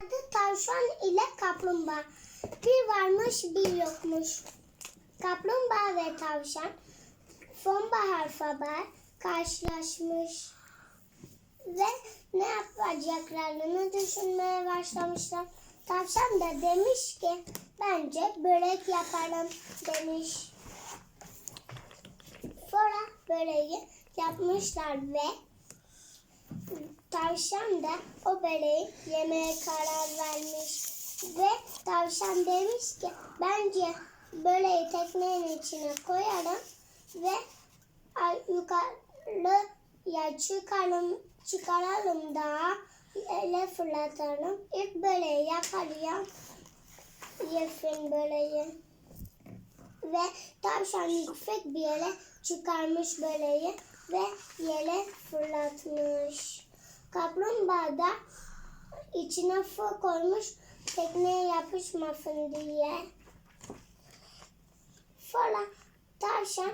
Adı tavşan ile kaplumbağa. Bir varmış bir yokmuş. Kaplumbağa ve tavşan sonbahar sabah karşılaşmış. Ve ne yapacaklarını düşünmeye başlamışlar. Tavşan da demiş ki bence börek yaparım demiş. Sonra böreği yapmışlar ve tavşan da o böreği yemeye karar vermiş. Ve tavşan demiş ki bence böreği teknenin içine koyarım ve yukarı ya çıkarım çıkaralım da ele fırlatalım. İlk böreği yakalayan yesin böreği. Ve tavşan yüksek bir yere çıkarmış böreği ve yere fırlatmış. Kaplumbağa da içine su koymuş tekneye yapışmasın diye. Sonra tavşan